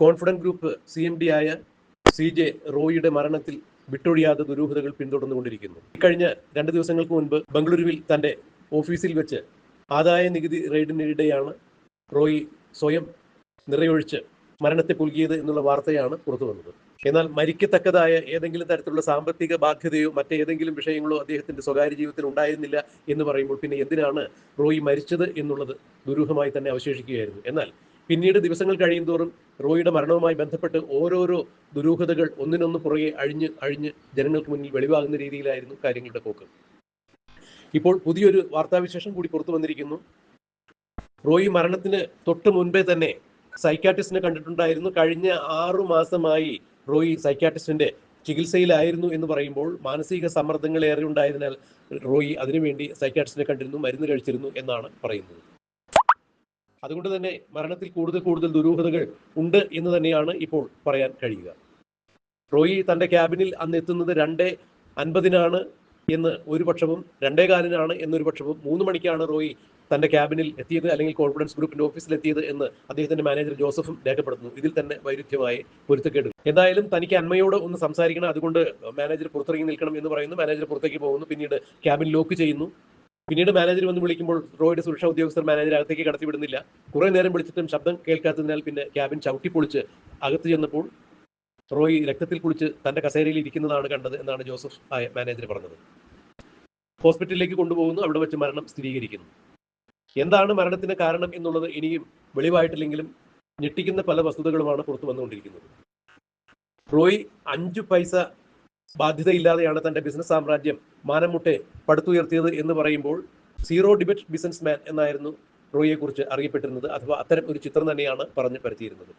Confident group C M D ആയ C J റോയിയുടെ മരണത്തിൽ വിട്ടൊഴിയാതെ ദുരൂഹതകൾ പിന്തുടർന്നുകൊണ്ടിരിക്കുന്നു. ഇക്കഴിഞ്ഞ രണ്ട് ദിവസങ്ങൾക്ക് മുൻപ് ബംഗളൂരുവിൽ തന്റെ ഓഫീസിൽ വെച്ച് ആദായ നികുതി റെയ്ഡിനിടെയാണ് റോയി സ്വയം നിറയൊഴിച്ച് മരണത്തെ പുൽകിയത് എന്നുള്ള വാർത്തയാണ് പുറത്തു വന്നത്. എന്നാൽ മരിക്കത്തക്കതായ ഏതെങ്കിലും തരത്തിലുള്ള സാമ്പത്തിക ബാധ്യതയോ മറ്റേതെങ്കിലും വിഷയങ്ങളോ അദ്ദേഹത്തിന്റെ സ്വകാര്യ ജീവിതത്തിൽ ഉണ്ടായിരുന്നില്ല എന്ന് പറയുമ്പോൾ പിന്നെ എന്തിനാണ് റോയി മരിച്ചത് എന്നുള്ളത് ദുരൂഹമായി തന്നെ അവശേഷിക്കുകയായിരുന്നു. എന്നാൽ പിന്നീട് ദിവസങ്ങൾ കഴിയുന്തോറും റോയിയുടെ മരണവുമായി ബന്ധപ്പെട്ട് ഓരോരോ ദുരൂഹതകൾ ഒന്നിനൊന്ന് പുറകെ അഴിഞ്ഞ് അഴിഞ്ഞ് ജനങ്ങൾക്ക് മുന്നിൽ വെളിവാകുന്ന രീതിയിലായിരുന്നു കാര്യങ്ങളുടെ പോക്ക്. ഇപ്പോൾ പുതിയൊരു വാർത്താവിശേഷം കൂടി പുറത്തു വന്നിരിക്കുന്നു. റോയി മരണത്തിന് തൊട്ട് മുൻപേ തന്നെ സൈക്കാട്രിസ്റ്റിനെ കണ്ടിട്ടുണ്ടായിരുന്നു. കഴിഞ്ഞ ആറു മാസമായി റോയി സൈക്കാട്രിസ്റ്റിന്റെ ചികിത്സയിലായിരുന്നു എന്ന് പറയുമ്പോൾ മാനസിക സമ്മർദ്ദങ്ങൾ ഏറെ ഉണ്ടായതിനാൽ റോയി അതിനുവേണ്ടി സൈക്കാട്രിസ്റ്റിനെ കണ്ടിരുന്നു മരുന്ന് കഴിച്ചിരുന്നു എന്നാണ് പറയുന്നത്. അതുകൊണ്ട് തന്നെ മരണത്തിൽ കൂടുതൽ കൂടുതൽ ദുരൂഹതകൾ ഉണ്ട് എന്ന് തന്നെയാണ് ഇപ്പോൾ പറയാൻ കഴിയുക. റോയി തന്റെ ക്യാബിനിൽ അന്ന് എത്തുന്നത് രണ്ടേ അൻപതിനാണ് എന്ന് ഒരു പക്ഷവും രണ്ടേ കാലിനാണ് എന്നൊരു പക്ഷവും മൂന്ന് മണിക്കാണ് റോയി തന്റെ ക്യാബിനിൽ എത്തിയത് അല്ലെങ്കിൽ കോൺഫിഡൻസ് ഗ്രൂപ്പിന്റെ ഓഫീസിൽ എത്തിയത് എന്ന് അദ്ദേഹത്തിന്റെ മാനേജർ ജോസഫും രേഖപ്പെടുത്തുന്നു. ഇതിൽ തന്നെ വൈരുദ്ധ്യമായി പൊരുത്തക്കേട്. എന്തായാലും തനിക്ക് അന്മയോട് ഒന്ന് സംസാരിക്കണം. അതുകൊണ്ട് മാനേജർ പുറത്തിറങ്ങി നിൽക്കണം എന്ന് പറയുന്നു. മാനേജർ പുറത്തേക്ക് പോകുന്നു. പിന്നീട് ക്യാബിൻ ലോക്ക് ചെയ്യുന്നു. പിന്നീട് മാനേജർ വന്ന് വിളിക്കുമ്പോൾ റോയുടെ സുരക്ഷാ ഉദ്യോഗസ്ഥർ മാനേജർ അകത്തേക്ക് കടത്തിവിടുന്നില്ല. കുറെ നേരം വിളിച്ചിട്ടും ശബ്ദം കേൾക്കാത്തതിനാൽ പിന്നെ ക്യാബിൻ ചവിട്ടി പൊളിച്ച് അകത്ത് ചെന്നപ്പോൾ റോയ് രക്തത്തിൽ കുളിച്ച് തന്റെ കസേരയിൽ ഇരിക്കുന്നതാണ് കണ്ടത് എന്നാണ് ജോസഫ് മാനേജർ പറഞ്ഞത്. ഹോസ്പിറ്റലിലേക്ക് കൊണ്ടുപോകുന്നു. അവിടെ വെച്ച് മരണം സ്ഥിരീകരിക്കുന്നു. എന്താണ് മരണത്തിന് കാരണം എന്നുള്ളത് ഇനിയും വെളിവായിട്ടില്ലെങ്കിലും ഞെട്ടിക്കുന്ന പല വസ്തുതകളുമാണ് പുറത്തു വന്നുകൊണ്ടിരിക്കുന്നത്. റോയ് അഞ്ചു പൈസ ബാധ്യതയില്ലാതെയാണ് തന്റെ ബിസിനസ് സാമ്രാജ്യം മാനമുട്ടെ പടുത്തുയർത്തിയത് എന്ന് പറയുമ്പോൾ സീറോ ഡിബറ്റ് ബിസിനസ് മാൻ എന്നായിരുന്നു റോയിയെ കുറിച്ച് അറിയപ്പെട്ടിരുന്നത് അഥവാ അത്തരം ഒരു ചിത്രം തന്നെയാണ് പറഞ്ഞു പരത്തിയിരുന്നത്.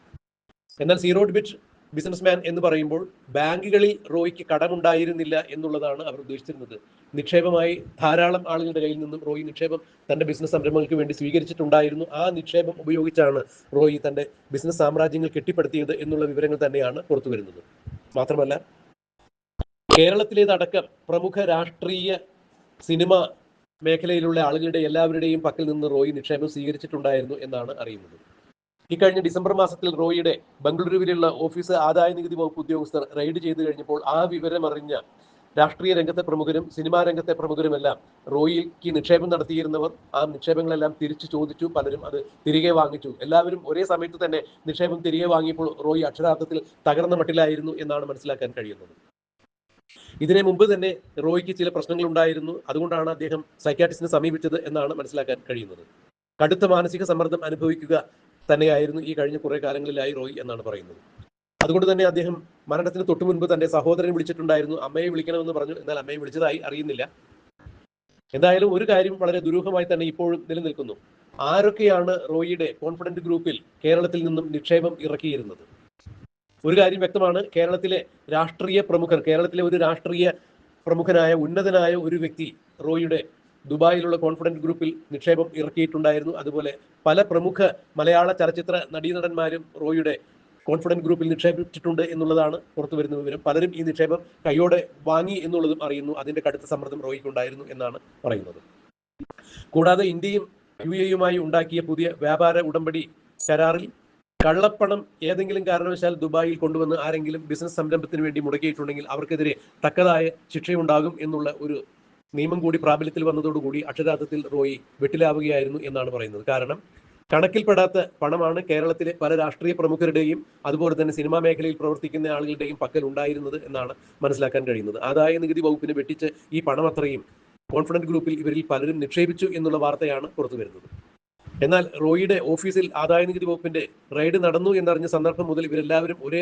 എന്നാൽ സീറോ ഡിബറ്റ് ബിസിനസ്മാൻ എന്ന് പറയുമ്പോൾ ബാങ്കുകളിൽ റോയിക്ക് കടമുണ്ടായിരുന്നില്ല എന്നുള്ളതാണ് അവർ ഉദ്ദേശിച്ചിരുന്നത്. നിക്ഷേപമായി ധാരാളം ആളുകളുടെ കയ്യിൽ നിന്നും റോയി നിക്ഷേപം തന്റെ ബിസിനസ് സംരംഭങ്ങൾക്ക് വേണ്ടി സ്വീകരിച്ചിട്ടുണ്ടായിരുന്നു. ആ നിക്ഷേപം ഉപയോഗിച്ചാണ് റോയി തന്റെ ബിസിനസ് സാമ്രാജ്യങ്ങൾ കെട്ടിപ്പടുത്തിയത് എന്നുള്ള വിവരങ്ങൾ തന്നെയാണ് പുറത്തു വരുന്നത് മാത്രമല്ല കേരളത്തിലേതടക്കം പ്രമുഖ രാഷ്ട്രീയ സിനിമ മേഖലയിലുള്ള ആളുകളുടെ എല്ലാവരുടെയും പക്കൽ നിന്ന് റോയി നിക്ഷേപം സ്വീകരിച്ചിട്ടുണ്ടായിരുന്നു എന്നാണ് അറിയുന്നത്. ഇക്കഴിഞ്ഞ ഡിസംബർ മാസത്തിൽ റോയിയുടെ ബംഗളൂരുവിലുള്ള ഓഫീസ് ആദായ നികുതി വകുപ്പ് ഉദ്യോഗസ്ഥർ റെയ്ഡ് ചെയ്തു കഴിഞ്ഞപ്പോൾ ആ വിവരം അറിഞ്ഞ രാഷ്ട്രീയ രംഗത്തെ പ്രമുഖരും സിനിമാ രംഗത്തെ പ്രമുഖരുമെല്ലാം റോയിക്ക് നിക്ഷേപം നടത്തിയിരുന്നവർ ആ നിക്ഷേപങ്ങളെല്ലാം തിരിച്ചു ചോദിച്ചു പലരും അത് തിരികെ വാങ്ങിച്ചു. എല്ലാവരും ഒരേ സമയത്ത് തന്നെ നിക്ഷേപം തിരികെ വാങ്ങിയപ്പോൾ റോയി അക്ഷരാർത്ഥത്തിൽ തകർന്ന മട്ടിലായിരുന്നു എന്നാണ് മനസ്സിലാക്കാൻ കഴിയുന്നത്. ഇതിനെ മുമ്പ് തന്നെ റോയ്ക്ക് ചില പ്രശ്നങ്ങൾ ഉണ്ടായിരുന്നു അതുകൊണ്ടാണ് അദ്ദേഹം സൈക്കാട്രിസ്റ്റിനെ സമീപിച്ചത് എന്നാണ് മനസ്സിലാക്കാൻ കഴിയുന്നത്. കടുത്ത മാനസിക സമ്മർദ്ദം അനുഭവിക്കുക തന്നെയായിരുന്നു ഈ കഴിഞ്ഞ കുറേ കാലങ്ങളിലായി റോയ് എന്നാണ് പറയുന്നത്. അതുകൊണ്ട് തന്നെ അദ്ദേഹം മരണത്തിന് തൊട്ടു മുൻപ് തന്റെ സഹോദരൻ വിളിച്ചിട്ടുണ്ടായിരുന്നു. അമ്മയെ വിളിക്കണമെന്ന് പറഞ്ഞു. എന്നാൽ അമ്മയെ വിളിച്ചതായി അറിയുന്നില്ല. എന്തായാലും ഒരു കാര്യം വളരെ ദുരൂഹമായി തന്നെ ഇപ്പോഴും നിലനിൽക്കുന്നു. ആരൊക്കെയാണ് റോയിയുടെ കോൺഫിഡന്റ് ഗ്രൂപ്പിൽ കേരളത്തിൽ നിന്നും നിക്ഷേപം ഇറക്കിയിരുന്നത്? ഒരു കാര്യം വ്യക്തമാണ്. കേരളത്തിലെ രാഷ്ട്രീയ പ്രമുഖർ കേരളത്തിലെ ഒരു രാഷ്ട്രീയ പ്രമുഖനായ ഉന്നതനായ ഒരു വ്യക്തി റോയിയുടെ ദുബായിലുള്ള കോൺഫിഡന്റ് ഗ്രൂപ്പിൽ നിക്ഷേപം ഇറക്കിയിട്ടുണ്ടായിരുന്നു. അതുപോലെ പല പ്രമുഖ മലയാള ചലച്ചിത്ര നടീനടന്മാരും റോയിയുടെ കോൺഫിഡന്റ് ഗ്രൂപ്പിൽ നിക്ഷേപിച്ചിട്ടുണ്ട് എന്നുള്ളതാണ് പുറത്തു വരുന്ന വിവരം. പലരും ഈ നിക്ഷേപം കൈയോടെ വാങ്ങി എന്നുള്ളതും അറിയുന്നു. അതിന്റെ കടുത്ത സമ്മർദ്ദം റോയിക്കുണ്ടായിരുന്നു എന്നാണ് പറയുന്നത്. കൂടാതെ ഇന്ത്യയും യു എയുമായി ഉണ്ടാക്കിയ പുതിയ വ്യാപാര ഉടമ്പടി കരാറിൽ കള്ളപ്പണം ഏതെങ്കിലും കാരണവശാൽ ദുബായിൽ കൊണ്ടുവന്ന് ആരെങ്കിലും ബിസിനസ് സംരംഭത്തിന് വേണ്ടി മുടക്കിയിട്ടുണ്ടെങ്കിൽ അവർക്കെതിരെ തക്കതായ ശിക്ഷയുണ്ടാകും എന്നുള്ള ഒരു നിയമം കൂടി പ്രാബല്യത്തിൽ വന്നതോടുകൂടി അക്ഷരാർത്ഥത്തിൽ റോയി വെട്ടിലാവുകയായിരുന്നു എന്നാണ് പറയുന്നത്. കാരണം കണക്കിൽപ്പെടാത്ത പണമാണ് കേരളത്തിലെ പല രാഷ്ട്രീയ പ്രമുഖരുടെയും അതുപോലെ തന്നെ സിനിമാ മേഖലയിൽ പ്രവർത്തിക്കുന്ന ആളുകളുടെയും പക്കൽ ഉണ്ടായിരുന്നത് എന്നാണ് മനസ്സിലാക്കാൻ കഴിയുന്നത്. ആദായ നികുതി വകുപ്പിനെ വെട്ടിച്ച് ഈ പണം അത്രയും കോൺഫിഡന്റ് ഗ്രൂപ്പിൽ ഇവരിൽ പലരും നിക്ഷേപിച്ചു എന്നുള്ള വാർത്തയാണ് പുറത്തു വരുന്നത് എന്നാൽ റോയിയുടെ ഓഫീസിൽ ആദായ നികുതി വകുപ്പിന്റെ റെയ്ഡ് നടന്നു എന്നറിഞ്ഞ സന്ദർഭം മുതൽ ഇവരെല്ലാവരും ഒരേ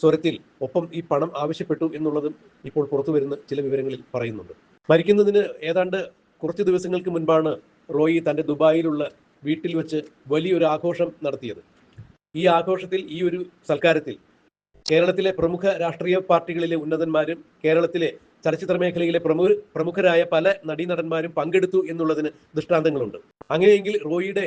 സ്വരത്തിൽ ഒപ്പം ഈ പണം ആവശ്യപ്പെട്ടു എന്നുള്ളതും ഇപ്പോൾ പുറത്തു വരുന്ന ചില വിവരങ്ങളിൽ പറയുന്നുണ്ട്. മരിക്കുന്നതിന് ഏതാണ്ട് കുറച്ച് ദിവസങ്ങൾക്ക് മുൻപാണ് റോയി തന്റെ ദുബായിലുള്ള വീട്ടിൽ വെച്ച് വലിയൊരു ആഘോഷം നടത്തിയത്. ഈ ആഘോഷത്തിൽ ഈ ഒരു സൽക്കാരത്തിൽ കേരളത്തിലെ പ്രമുഖ രാഷ്ട്രീയ പാർട്ടികളിലെ ഉന്നതന്മാരും കേരളത്തിലെ ചലച്ചിത്ര മേഖലയിലെ പ്രമുഖ പ്രമുഖരായ പല നടീനടന്മാരും പങ്കെടുത്തു എന്നുള്ളതിന് ദൃഷ്ടാന്തങ്ങളുണ്ട്. അങ്ങനെയെങ്കിൽ റോയിയുടെ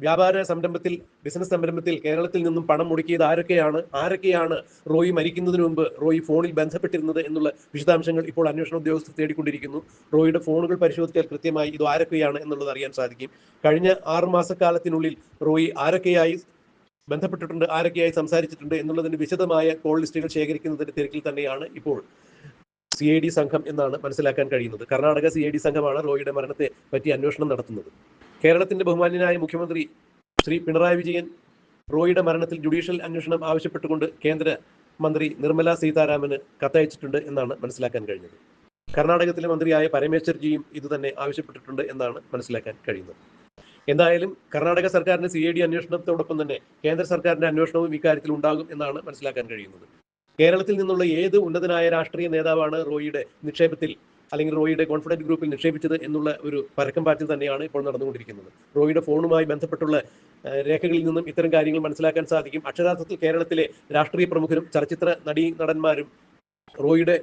വ്യാപാര സംരംഭത്തിൽ ബിസിനസ് സംരംഭത്തിൽ കേരളത്തിൽ നിന്നും പണം മുടക്കിയത് ആരൊക്കെയാണ്? ആരൊക്കെയാണ് റോയി മരിക്കുന്നതിന് മുമ്പ് റോയി ഫോണിൽ ബന്ധപ്പെട്ടിരുന്നത് എന്നുള്ള വിശദാംശങ്ങൾ ഇപ്പോൾ അന്വേഷണ ഉദ്യോഗസ്ഥർ തേടിക്കൊണ്ടിരിക്കുന്നു. റോയിയുടെ ഫോണുകൾ പരിശോധിച്ചാൽ കൃത്യമായി ഇത് ആരൊക്കെയാണ് എന്നുള്ളത് അറിയാൻ സാധിക്കും. കഴിഞ്ഞ ആറു മാസക്കാലത്തിനുള്ളിൽ റോയി ആരൊക്കെയായി ബന്ധപ്പെട്ടിട്ടുണ്ട് ആരൊക്കെയായി സംസാരിച്ചിട്ടുണ്ട് എന്നുള്ളതിന്റെ വിശദമായ കോൾ ലിസ്റ്റുകൾ ശേഖരിക്കുന്നതിന്റെ തിരക്കിൽ തന്നെയാണ് ഇപ്പോൾ സി ഐ ഡി സംഘം എന്നാണ് മനസ്സിലാക്കാൻ കഴിയുന്നത്. കർണാടക സി ഐ ഡി സംഘമാണ് റോയിയുടെ മരണത്തെ പറ്റി അന്വേഷണം നടത്തുന്നത്. കേരളത്തിന്റെ ബഹുമാന്യനായ മുഖ്യമന്ത്രി ശ്രീ പിണറായി വിജയൻ റോയിയുടെ മരണത്തിൽ ജുഡീഷ്യൽ അന്വേഷണം ആവശ്യപ്പെട്ടുകൊണ്ട് കേന്ദ്ര മന്ത്രി നിർമ്മല സീതാരാമന് കത്തയച്ചിട്ടുണ്ട് എന്നാണ് മനസ്സിലാക്കാൻ കഴിഞ്ഞത്. കർണാടകത്തിലെ മന്ത്രിയായ പരമേശ്വർജിയും ഇതുതന്നെ ആവശ്യപ്പെട്ടിട്ടുണ്ട് എന്നാണ് മനസ്സിലാക്കാൻ കഴിയുന്നത്. എന്തായാലും കർണാടക സർക്കാരിന്റെ സി ഐ ഡി അന്വേഷണത്തോടൊപ്പം തന്നെ കേന്ദ്ര സർക്കാരിന്റെ അന്വേഷണവും ഇക്കാര്യത്തിൽ ഉണ്ടാകും എന്നാണ് മനസ്സിലാക്കാൻ കഴിയുന്നത്. കേരളത്തിൽ നിന്നുള്ള ഏത് ഉന്നതനായ രാഷ്ട്രീയ നേതാവാണ് റോയിയുടെ നിക്ഷേപത്തിൽ അല്ലെങ്കിൽ റോയിയുടെ കോൺഫിഡന്റ് ഗ്രൂപ്പിൽ നിക്ഷേപിച്ചത് എന്നുള്ള ഒരു പരക്കം പാറ്റിൽ തന്നെയാണ് ഇപ്പോൾ നടന്നുകൊണ്ടിരിക്കുന്നത്. റോയിയുടെ ഫോണുമായി ബന്ധപ്പെട്ടുള്ള രേഖകളിൽ നിന്നും ഇത്തരം കാര്യങ്ങൾ മനസ്സിലാക്കാൻ സാധിക്കും. അക്ഷരാർത്ഥത്തിൽ കേരളത്തിലെ രാഷ്ട്രീയ പ്രമുഖരും ചലച്ചിത്ര നടീ നടന്മാരും റോയിയുടെ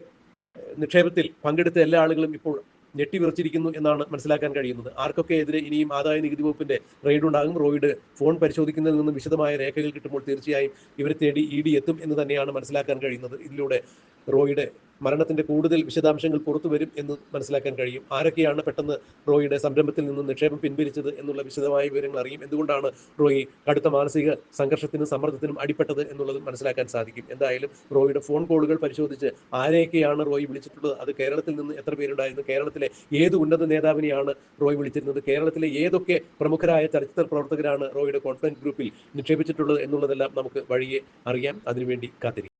നിക്ഷേപത്തിൽ പങ്കെടുത്ത എല്ലാ ആളുകളും ഇപ്പോൾ ഞെട്ടിവിറച്ചിരിക്കുന്നു എന്നാണ് മനസ്സിലാക്കാൻ കഴിയുന്നത്. ആർക്കൊക്കെ എതിരെ ഇനിയും ആദായ നികുതി വകുപ്പിന്റെ റെയ്ഡ് ഉണ്ടാകും? റോയിഡ് ഫോൺ പരിശോധിക്കുന്നതിൽ നിന്നും വിശദമായ രേഖകൾ കിട്ടുമ്പോൾ തീർച്ചയായും ഇവരെ തേടി ഇ ഡി എത്തും എന്ന് തന്നെയാണ് മനസ്സിലാക്കാൻ കഴിയുന്നത്. ഇതിലൂടെ റോയിയുടെ മരണത്തിന്റെ കൂടുതൽ വിശദാംശങ്ങൾ പുറത്തു വരും എന്ന് മനസ്സിലാക്കാൻ കഴിയും. ആരൊക്കെയാണ് പെട്ടെന്ന് റോയിയുടെ സംരംഭത്തിൽ നിന്ന് നിക്ഷേപം പിൻവലിച്ചത് എന്നുള്ള വിശദമായ വിവരങ്ങൾ അറിയും. എന്തുകൊണ്ടാണ് റോയി കടുത്ത മാനസിക സംഘർഷത്തിനും സമ്മർദ്ദത്തിനും അടിപ്പെട്ടത് എന്നുള്ളത് മനസ്സിലാക്കാൻ സാധിക്കും. എന്തായാലും റോയിയുടെ ഫോൺ കോളുകൾ പരിശോധിച്ച് ആരെയൊക്കെയാണ് റോയി വിളിച്ചിട്ടുള്ളത് അത് കേരളത്തിൽ നിന്ന് എത്ര പേരുണ്ടായിരുന്നു കേരളത്തിലെ ഏത് ഉന്നത നേതാവിനെയാണ് റോയ് വിളിച്ചിരുന്നത് കേരളത്തിലെ ഏതൊക്കെ പ്രമുഖരായ ചലച്ചിത്ര പ്രവർത്തകരാണ് റോയിയുടെ കോൺഫറൻസ് ഗ്രൂപ്പിൽ നിക്ഷേപിച്ചിട്ടുള്ളത് എന്നുള്ളതെല്ലാം നമുക്ക് വഴിയെ അറിയാം. അതിനുവേണ്ടി കാത്തിരിക്കാം.